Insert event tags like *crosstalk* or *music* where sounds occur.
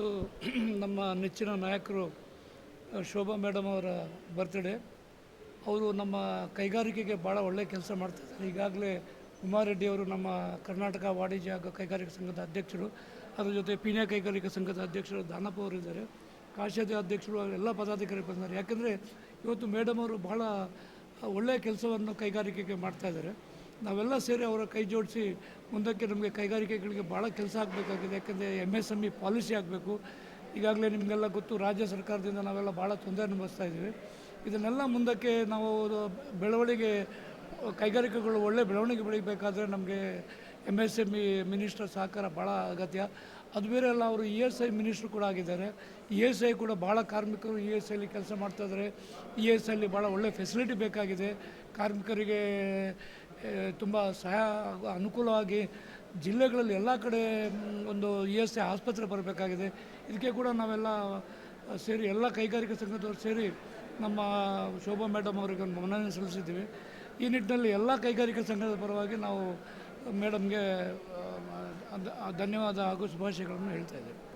ಇವತ್ತು *clears throat* ನಮ್ಮ ನೆಚ್ಚಿನ ನಾಯಕರು ಶೋಭಾ ಮೇಡಮ್ ಅವರ ಬರ್ತ್ಡೇ ಅವರು ನಮ್ಮ ಕೈಗಾರಿಕೆಗೆ ಭಾಳ ಒಳ್ಳೆಯ ಕೆಲಸ ಮಾಡ್ತಿದ್ದಾರೆ ಈಗಾಗಲೇ ಉಮಾರೆಡ್ಡಿ ಅವರು ನಮ್ಮ ಕರ್ನಾಟಕ ವಾಣಿಜ್ಯ ಹಾಗೂ ಕೈಗಾರಿಕಾ ಸಂಘದ ಅಧ್ಯಕ್ಷರು, ಅದರ ಜೊತೆ ಪೀಣ್ಯ ಕೈಗಾರಿಕಾ ಸಂಘದ ಅಧ್ಯಕ್ಷರು ದಾನಪ್ಪ ಅವರು ಇದ್ದಾರೆ. ಕಾಶ್ಯದ ಅಧ್ಯಕ್ಷರು ಎಲ್ಲ ಪದಾಧಿಕಾರಿ ಬಂದಿದ್ದಾರೆ. ಯಾಕೆಂದರೆ ಇವತ್ತು ಮೇಡಮ್ ಅವರು ಭಾಳ ಒಳ್ಳೆಯ ಕೆಲಸವನ್ನು ಕೈಗಾರಿಕೆಗೆ ಮಾಡ್ತಾ ಇದ್ದಾರೆ. ನಾವೆಲ್ಲ ಸೇರಿ ಅವರ ಕೈ ಜೋಡಿಸಿ ಮುಂದಕ್ಕೆ ನಮಗೆ ಕೈಗಾರಿಕೆಗಳಿಗೆ ಭಾಳ ಕೆಲಸ ಆಗಬೇಕಾಗಿದೆ. ಯಾಕಂದರೆ M S M E policy ಆಗಬೇಕು. ಈಗಾಗಲೇ ನಿಮಗೆಲ್ಲ ಗೊತ್ತು, ರಾಜ್ಯ ಸರ್ಕಾರದಿಂದ ನಾವೆಲ್ಲ ಭಾಳ ತೊಂದರೆ ಅನುಭವಿಸ್ತಾ ಇದ್ದೀವಿ. ಇದನ್ನೆಲ್ಲ ಮುಂದಕ್ಕೆ ನಾವು ಬೆಳವಣಿಗೆ, ಕೈಗಾರಿಕೆಗಳು ಒಳ್ಳೆ ಬೆಳವಣಿಗೆ ಬೆಳಿಬೇಕಾದ್ರೆ ನಮಗೆ M S M E minister ಸಹಕಾರ ಭಾಳ ಅಗತ್ಯ. ಅದು ಬೇರೆ ಅಲ್ಲ, ಅವರು ಇ ಎಸ್ ಐ ಮಿನಿಸ್ಟ್ರ್ ಕೂಡ ಆಗಿದ್ದಾರೆ. ಇ ಎಸ್ ಐ ಕೂಡ ಭಾಳ ಕಾರ್ಮಿಕರು ಇ ಎಸ್ ಐಲಿ ಕೆಲಸ ಮಾಡ್ತಾ ಇದ್ದಾರೆ. ಇ ಎಸ್ ಐಲಿ ಭಾಳ ಒಳ್ಳೆ ಫೆಸಿಲಿಟಿ ಬೇಕಾಗಿದೆ. ಕಾರ್ಮಿಕರಿಗೆ ತುಂಬ ಹಾಗೂ ಅನುಕೂಲವಾಗಿ ಜಿಲ್ಲೆಗಳಲ್ಲಿ ಎಲ್ಲ ಕಡೆ ಒಂದು ಇ ಎಸ್ ಐ ಆಸ್ಪತ್ರೆ ಬರಬೇಕಾಗಿದೆ. ಇದಕ್ಕೆ ಕೂಡ ನಾವೆಲ್ಲ ಸೇರಿ ಎಲ್ಲ ಕೈಗಾರಿಕಾ ಸಂಘದವರು ಸೇರಿ ನಮ್ಮ ಶೋಭಾ ಮೇಡಮ್ ಅವರಿಗೆ ಒಂದು ಮನವಿ ಸಲ್ಲಿಸಿದ್ದೀವಿ. ಈ ನಿಟ್ಟಿನಲ್ಲಿ ಎಲ್ಲ ಕೈಗಾರಿಕಾ ಸಂಘದ ಪರವಾಗಿ ನಾವು ಮೇಡಮ್ಗೆ ಧನ್ಯವಾದ ಹಾಗೂ ಶುಭಾಶಯಗಳನ್ನು ಹೇಳ್ತಾ ಇದ್ದೇವೆ